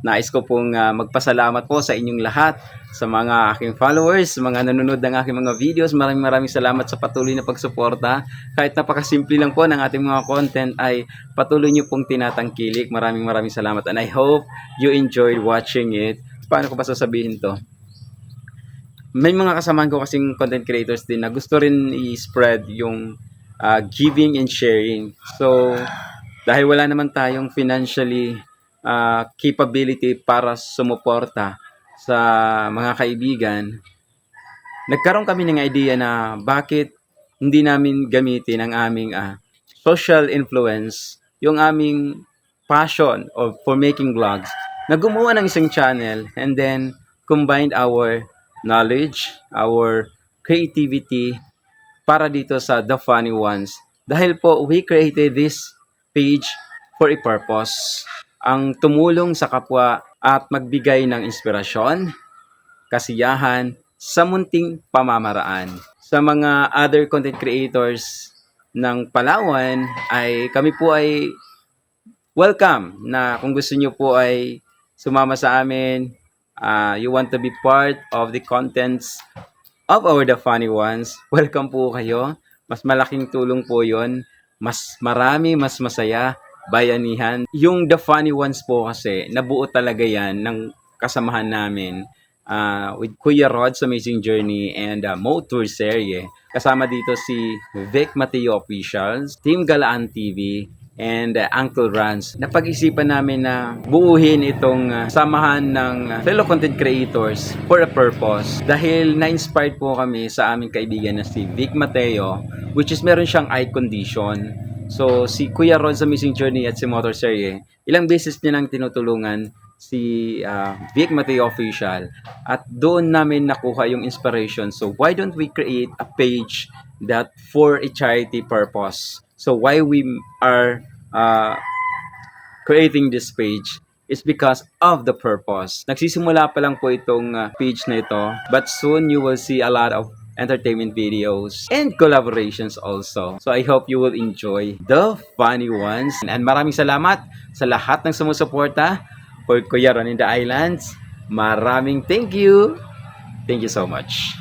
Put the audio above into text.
Nais ko pong ah, magpasalamat po sa inyong lahat, sa mga aking followers, mga nanonood ng aking mga videos. Maraming maraming salamat sa patuloy na pagsuporta. Kahit napakasimple lang po ng ating mga content ay patuloy niyo pong tinatangkilik. Maraming maraming salamat and I hope you enjoyed watching it. Paano ko ba sasabihin to? May mga kasamahan ko kasing content creators din na gusto rin i-spread yung ah, giving and sharing. So, dahil wala naman tayong financially ah, capability para sumuporta sa mga kaibigan, nagkaroon kami ng idea na bakit hindi namin gamitin ang aming ah, social influence, yung aming passion of for making vlogs, na gumawa ng isang channel and then combined our knowledge, our creativity para dito sa The Funny Ones. Dahil po, we created this page for a purpose. Ang tumulong sa kapwa at magbigay ng inspirasyon, kasiyahan sa munting pamamaraan. Sa mga other content creators ng Palawan ay kami po ay welcome na kung gusto nyo po ay sumama sa amin, ah, you want to be part of the contents of our The Funny Ones, welcome po kayo. Mas malaking tulong po yon Mas marami, mas masaya, bayanihan. Yung The Funny Ones po kasi, nabuo talaga yan ng kasamahan namin ah, with Kuya Rod's Amazing Journey and uh, Motor Serye. Kasama dito si Vic Mateo Officials, Team Galaan TV, and uh, Uncle Rans. Napag-isipan namin na buuhin itong uh, samahan ng uh, fellow content creators for a purpose. Dahil na-inspired po kami sa aming kaibigan na si Vic Mateo, which is meron siyang eye condition. So, si Kuya Ron sa Missing Journey at si Motor Serie, ilang beses niya nang tinutulungan si uh, Vic Mateo Official at doon namin nakuha yung inspiration. So, why don't we create a page that for a charity purpose? So, why we are uh, creating this page is because of the purpose. Nagsisimula pa lang po itong uh, page na ito, but soon you will see a lot of entertainment videos and collaborations also. So I hope you will enjoy the funny ones. And maraming salamat sa lahat ng sumusuporta for Kuya Ron in the Islands. Maraming thank you. Thank you so much.